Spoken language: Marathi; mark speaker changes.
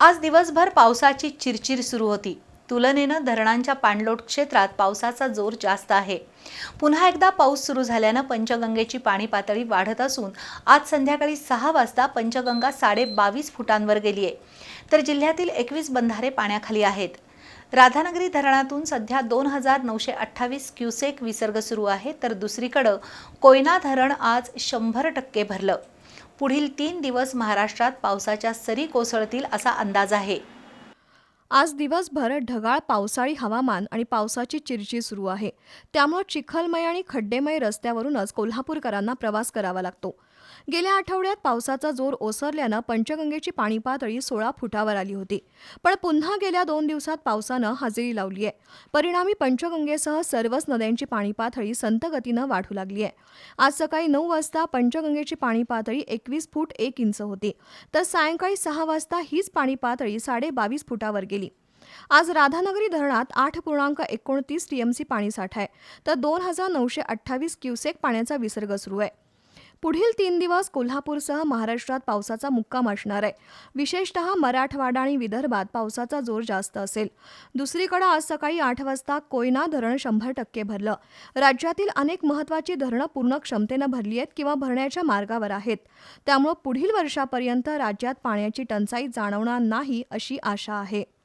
Speaker 1: आज दिवसभर पावसाची चिरचिर सुरू होती. तुलनेनं धरणांच्या पाणलोट क्षेत्रात पावसाचा जोर जास्त आहे. पुन्हा एकदा पाऊस सुरू झाल्यानं पंचगंगेची पाणी पातळी वाढत असून आज संध्याकाळी सहा वाजता पंचगंगा साडे बावीस फुटांवर गेली आहे. तर जिल्ह्यातील एकवीस बंधारे पाण्याखाली आहेत. राधानगरी धरणातून सध्या दोन हजार नऊशे अठ्ठावीस क्युसेक विसर्ग सुरू आहे. तर दुसरीकडं कोयना धरण आज शंभर टक्के भरलं. पुढील तीन दिवस महाराष्ट्रात पावसाच्या सरी कोसळतील असा अंदाज आहे.
Speaker 2: आज दिवसभर ढगाळ पावसाळी हवामान आणि पावसाची चिरचिर सुरू आहे. त्यामुळे चिखलमय आणि खड्डेमय रस्त्यावरूनच कोल्हापूरकरांना प्रवास करावा लागतो. गेल्या आठवड्यात पावसाचा जोर ओसरल्यानं पंचगंगेची पाणी पातळी सोळा फुटावर आली होती. पण पुन्हा गेल्या दोन दिवसात पावसानं हजेरी लावली आहे. परिणामी पंचगंगेसह सर्वच नद्यांची पाणी पातळी संत गतीनं वाढू लागली आहे. आज सकाळी नऊ वाजता पंचगंगेची पाणी पातळी एकवीस फूट एक इंच होती. तर सायंकाळी सहा वाजता हीच पाणी पातळी साडे बावीस फुटावर गेली. आज राधानगरी धरणात आठ पूर्णांक एकोणतीस टीएमसी पाणीसाठा आहे. तर दोन हजार नऊशे अठ्ठावीस क्युसेक पाण्याचा विसर्ग सुरू आहे. पुढील तीन दिवस कोल्हापूरसह महाराष्ट्रात पावसाचा मुक्काम असणार आहे. विशेषतः मराठवाडा आणि विदर्भात पावसाचा जोर जास्त असेल. दुसरीकडे आज सकाळी आठ वाजता कोयना धरण शंभर टक्के भरलं. राज्यातील अनेक महत्त्वाची धरणं पूर्ण क्षमतेनं भरली आहेत किंवा भरण्याच्या मार्गावर आहेत. त्यामुळं पुढील वर्षापर्यंत राज्यात पाण्याची टंचाई जाणवणार नाही अशी आशा आहे.